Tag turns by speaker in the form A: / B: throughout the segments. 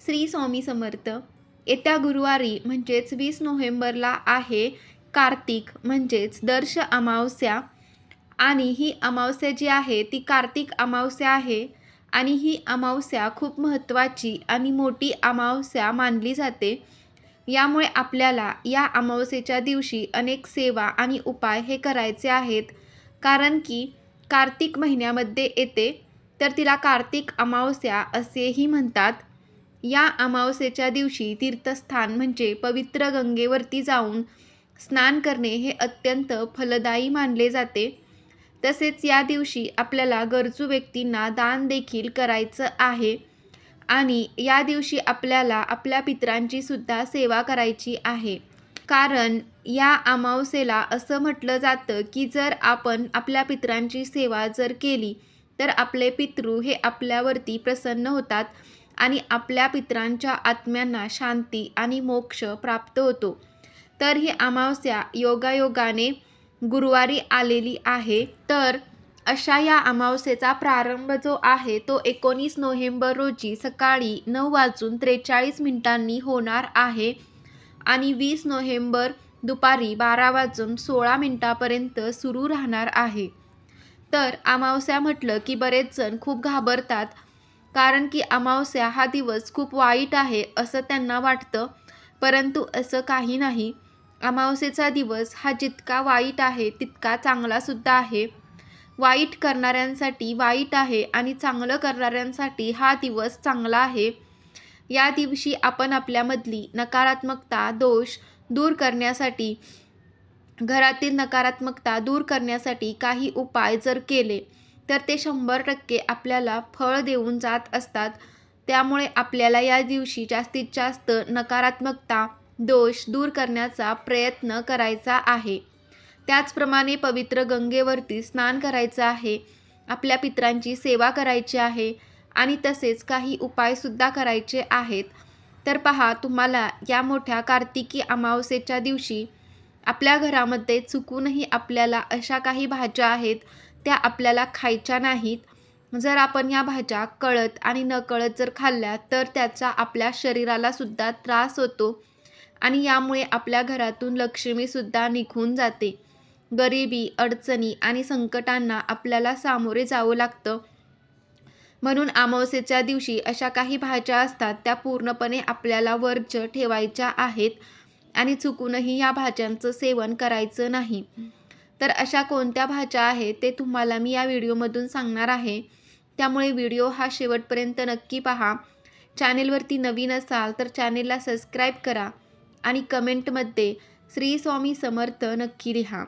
A: श्री स्वामी समर्थ. येत्या गुरुवारी म्हणजेच वीस नोव्हेंबरला आहे कार्तिक म्हणजेच दर्श अमावस्या. आणि ही अमावस्या जी आहे ती कार्तिक अमावस्या आहे. आणि ही अमावस्या खूप महत्त्वाची आणि मोठी अमावस्या मानली जाते. यामुळे आपल्याला या अमावस्येच्या दिवशी अनेक सेवा आणि उपाय हे करायचे आहेत. कारण की कार्तिक महिन्यामध्ये येते तर तिला कार्तिक अमावस्या असेही म्हणतात. या अमावस्येच्या दिवशी तीर्थस्थान म्हणजे पवित्र गंगेवरती जाऊन स्नान करणे हे अत्यंत फलदायी मानले जाते. तसेच या दिवशी आपल्याला गरजू व्यक्तींना दान देखील करायचं आहे आणि या दिवशी आपल्याला आपल्या पित्रांची सुद्धा सेवा करायची आहे. कारण या अमावस्येला असं म्हटलं जातं की जर आपण आपल्या पित्रांची सेवा जर केली तर आपले पितृ हे आपल्यावरती प्रसन्न होतात आणि आपल्या पित्रांच्या आत्म्यांना शांती आणि मोक्ष प्राप्त होतो. तर ही अमावस्या योगायोगाने गुरुवारी आलेली आहे. तर अशा या अमावस्येचा प्रारंभ जो आहे तो एकोणीस नोव्हेंबर रोजी सकाळी नऊ वाजून त्रेचाळीस मिनिटांनी होणार आहे. आणि वीस नोव्हेंबर दुपारी बारा वाजून सोळा मिनिटापर्यंत सुरू राहणार आहे. तर अमावस्या म्हटलं की बरेच जण खूप घाबरतात. कारण की अमावस्या हा दिवस खूप वाईट आहे असं त्यांना वाटतं. परंतु असं काही नाही. अमावस्येचा दिवस हा जितका वाईट आहे तितका चांगलासुद्धा आहे. वाईट करणाऱ्यांसाठी वाईट आहे आणि चांगलं करणाऱ्यांसाठी हा दिवस चांगला आहे. या दिवशी आपण आपल्यामधली नकारात्मकता दोष दूर करण्यासाठी घरातील नकारात्मकता दूर करण्यासाठी काही उपाय जर केले तर ते शंभर टक्के आपल्याला फळ देऊन जात असतात. त्यामुळे आपल्याला या दिवशी जास्तीत जास्त नकारात्मकता दोष दूर करण्याचा प्रयत्न करायचा आहे. त्याचप्रमाणे पवित्र गंगेवरती स्नान करायचं आहे. आपल्या पित्रांची सेवा करायची आहे आणि तसेच काही उपायसुद्धा करायचे आहेत. तर पहा तुम्हाला या मोठ्या कार्तिकी अमावस्येच्या दिवशी आपल्या घरामध्ये चुकूनही आपल्याला अशा काही भाज्या आहेत त्या आपल्याला खायच्या नाहीत. जर आपण या भाज्या कळत आणि नकळत जर खाल्ल्या तर त्याचा आपल्या शरीरालासुद्धा त्रास होतो आणि यामुळे आपल्या घरातून लक्ष्मीसुद्धा निघून जाते. गरिबी अडचणी आणि संकटांना आपल्याला सामोरे जावं लागतं. म्हणून अमावस्येच्या दिवशी अशा काही भाज्या असतात त्या पूर्णपणे आपल्याला वर्ज्य ठेवायच्या आहेत आणि चुकूनही या भाज्यांचं सेवन करायचं नाही. तर अशा कोणत्या भाज्या आहेत ते तुम्हाला मी या व्हिडिओमधून सांगणार आहे. त्यामुळे व्हिडिओ हा शेवटपर्यंत नक्की पहा. चॅनेलवरती नवीन असाल तर चॅनेलला सबस्क्राईब करा आणि कमेंटमध्ये श्री स्वामी समर्थ नक्की लिहा.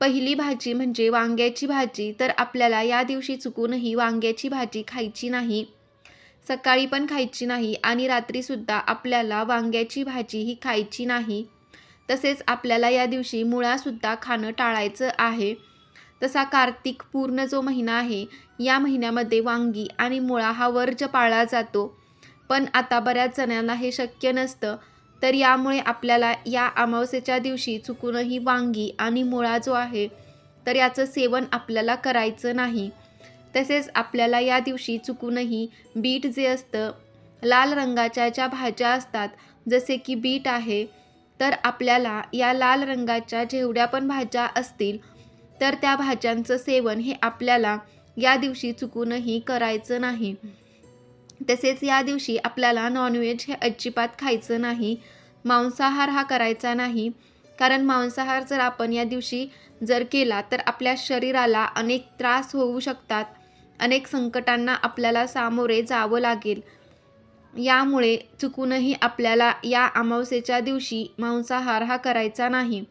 A: पहिली भाजी म्हणजे वांग्याची भाजी. तर आपल्याला या दिवशी चुकूनही वांग्याची भाजी खायची नाही. सकाळी पण खायची नाही आणि रात्रीसुद्धा आपल्याला वांग्याची भाजी ही खायची नाही. तसेच आपल्याला या दिवशी मुळासुद्धा खाणं टाळायचं आहे. तसा कार्तिक पूर्ण जो महिना आहे या महिन्यामध्ये वांगी आणि मुळा हा वर्ज पाळला जातो. पण आता बऱ्याच जणांना हे शक्य नसतं. तर यामुळे आपल्याला या अमावस्येच्या दिवशी चुकूनही वांगी आणि मुळा जो आहे तर याचं सेवन आपल्याला करायचं नाही. तसेच आपल्याला या दिवशी चुकूनही बीट जे असतं लाल रंगाच्या ज्या भाज्या असतात जसे की बीट आहे तर आपल्याला या लाल रंगाच्या जेवढ्या पण भाज्या असतील तर त्या भाज्यांचं सेवन हे आपल्याला या दिवशी चुकूनही करायचं नाही. तसेच या दिवशी आपल्याला नॉनव्हेज हे अजिबात खायचं नाही मांसाहार हा करायचा नाही. कारण मांसाहार जर आपण या दिवशी जर केला तर आपल्या शरीराला अनेक त्रास होऊ शकतात. अनेक संकटांना आपल्याला सामोरे जावं लागेल. यामुळे चुकूनही आपल्याला या अमावस्येच्या दिवशी मांसाहार हा करायचा नाही.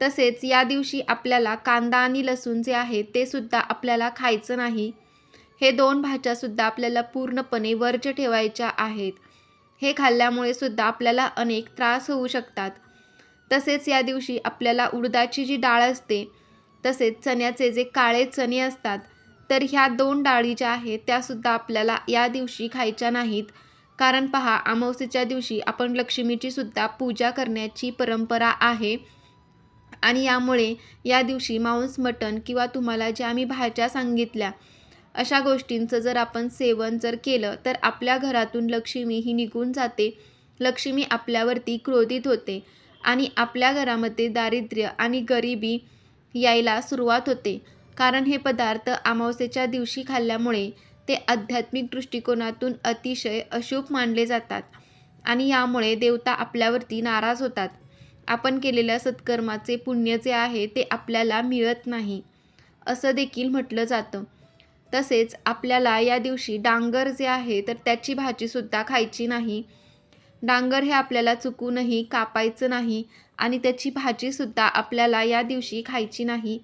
A: तसेच या दिवशी आपल्याला कांदा आणि लसूण जे आहे ते सुद्धा आपल्याला खायचं नाही. हे दोन भाज्यासुद्धा आपल्याला पूर्णपणे वर्ज ठेवायच्या आहेत. हे खाल्ल्यामुळे सुद्धा आपल्याला अनेक त्रास होऊ शकतात. तसेच या दिवशी आपल्याला उडदाची जी डाळ असते तसेच चण्याचे जे काळे चणे असतात तर ह्या दोन डाळी ज्या आहेत त्यासुद्धा आपल्याला या दिवशी खायच्या नाहीत. कारण पहा अमावस्येच्या दिवशी आपण लक्ष्मीची सुद्धा पूजा करण्याची परंपरा आहे. आणि यामुळे या दिवशी मांस मटण किंवा तुम्हाला ज्या आम्ही भाज्या सांगितल्या अशा गोष्टींचं जर आपण सेवन जर केलं तर आपल्या घरातून लक्ष्मी ही निघून जाते. लक्ष्मी आपल्यावरती क्रोधित होते आणि आपल्या घरामध्ये दारिद्र्य आणि गरिबी यायला सुरुवात होते. कारण हे पदार्थ अमावस्येच्या दिवशी खाल्ल्यामुळे ते आध्यात्मिक दृष्टिकोनातून अतिशय अशुभ मानले जातात आणि यामुळे देवता आपल्यावरती नाराज होतात. आपण केलेल्या सत्कर्माचे पुण्य जे आहे ते आपल्याला मिळत नाही असं देखील म्हटलं जातं. तसेच आपल्याला या दिवशी डांगर जे आहे तर त्याची भाजीसुद्धा खायची नाही. डांगर हे आपल्याला चुकूनही कापायचं नाही आणि त्याची भाजीसुद्धा आपल्याला या दिवशी खायची नाही.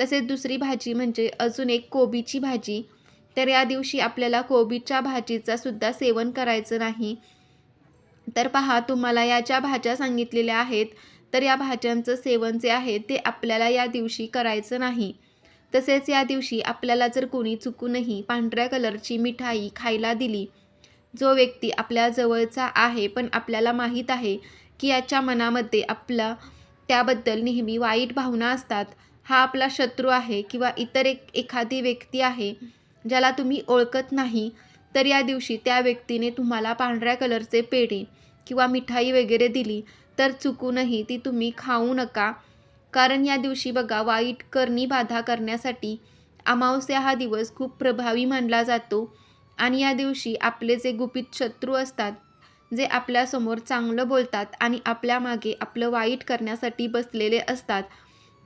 A: तसेच दुसरी भाजी म्हणजे अजून एक कोबीची भाजी. तर या दिवशी आपल्याला कोबीच्या भाजीचा सुद्धा सेवन करायचं नाही. तर पहा तुम्हाला या ज्या भाज्या सांगितलेल्या आहेत तर या भाज्यांचं सेवन जे आहे ते आपल्याला या दिवशी करायचं नाही. तसेच या दिवशी आपल्याला जर कोणी चुकूनही पांढऱ्या कलरची मिठाई खायला दिली जो व्यक्ती आपल्या जवळचा आहे पण आपल्याला माहीत आहे की याच्या मनामध्ये आपला त्याबद्दल नेहमी वाईट भावना असतात हा आपला शत्रू आहे किंवा इतर एक एखादी व्यक्ती आहे ज्याला तुम्ही ओळखत नाही तर या दिवशी त्या व्यक्तीने तुम्हाला पांढऱ्या कलरचे पेढे किंवा मिठाई वगैरे दिली तर चुकूनही ती तुम्ही खाऊ नका. कारण या दिवशी बघा वाईट करणी बाधा करण्यासाठी अमावस्या हा दिवस खूप प्रभावी मानला जातो. आणि या दिवशी आपले जे गुपित शत्रू असतात जे आपल्यासमोर चांगलं बोलतात आणि आपल्या मागे आपलं वाईट करण्यासाठी बसलेले असतात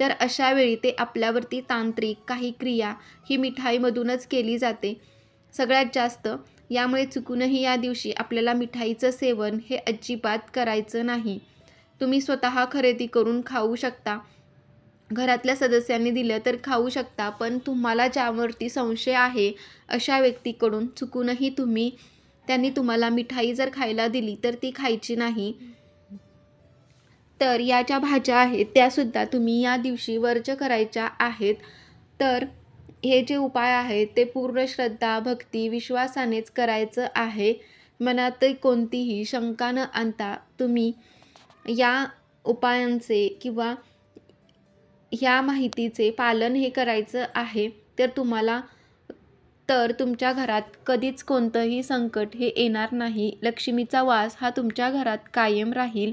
A: तर अशावेळी ते आपल्यावरती तांत्रिक काही क्रिया ही मिठाईमधूनच केली जाते. सगळ्यात जास्त यामुळे चुकूनही या दिवशी आपल्याला मिठाईचं सेवन हे अजिबात करायचं नाही. तुम्ही स्वतः खरेदी करून खाऊ शकता. घरातल्या सदस्यांनी दिलं तर खाऊ शकता पण तुम्हाला ज्यावरती संशय आहे अशा व्यक्तीकडून चुकूनही तुम्ही त्यांनी तुम्हाला मिठाई जर खायला दिली तर ती खायची नाही. तर या ज्या भाज्या आहेत त्यासुद्धा तुम्ही या दिवशी वर्ज करायच्या आहेत. तर हे जे उपाय आहेत ते पूर्ण श्रद्धा भक्ती विश्वासानेच करायचं आहे. मनात कोणतीही शंका न आणता तुम्ही या उपायांचे किंवा ह्या माहितीचे पालन हे करायचं आहे. तर तुम्हाला तर तुमच्या घरात कधीच कोणतंही संकट हे येणार नाही. लक्ष्मीचा वास हा तुमच्या घरात कायम राहील.